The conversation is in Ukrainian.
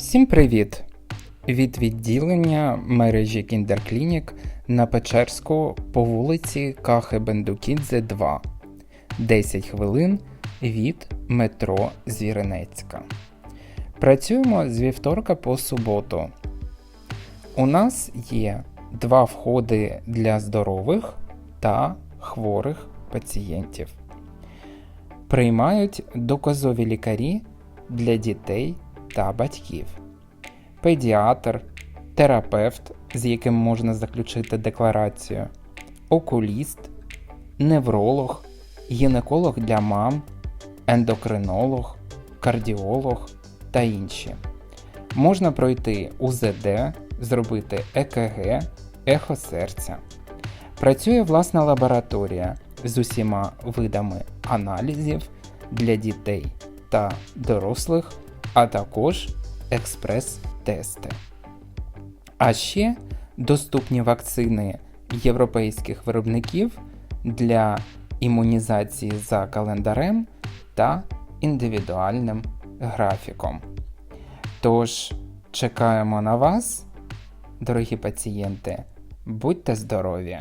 Всім привіт! Від відділення мережі Кіндерклінік на Печерську по вулиці Кахи Бендукідзе 2. 10 хвилин від метро Звіринецька. Працюємо з вівторка по суботу. У нас є два входи для здорових та хворих пацієнтів. Приймають доказові лікарі для дітей та батьків, педіатр, терапевт, з яким можна заключити декларацію, окуліст, невролог, гінеколог для мам, ендокринолог, кардіолог та інші. Можна пройти УЗД, зробити ЕКГ, ехо серця. Працює власна лабораторія з усіма видами аналізів для дітей та дорослих, а також експрес-тести. А ще доступні вакцини європейських виробників для імунізації за календарем та індивідуальним графіком. Тож, чекаємо на вас, дорогі пацієнти, будьте здорові!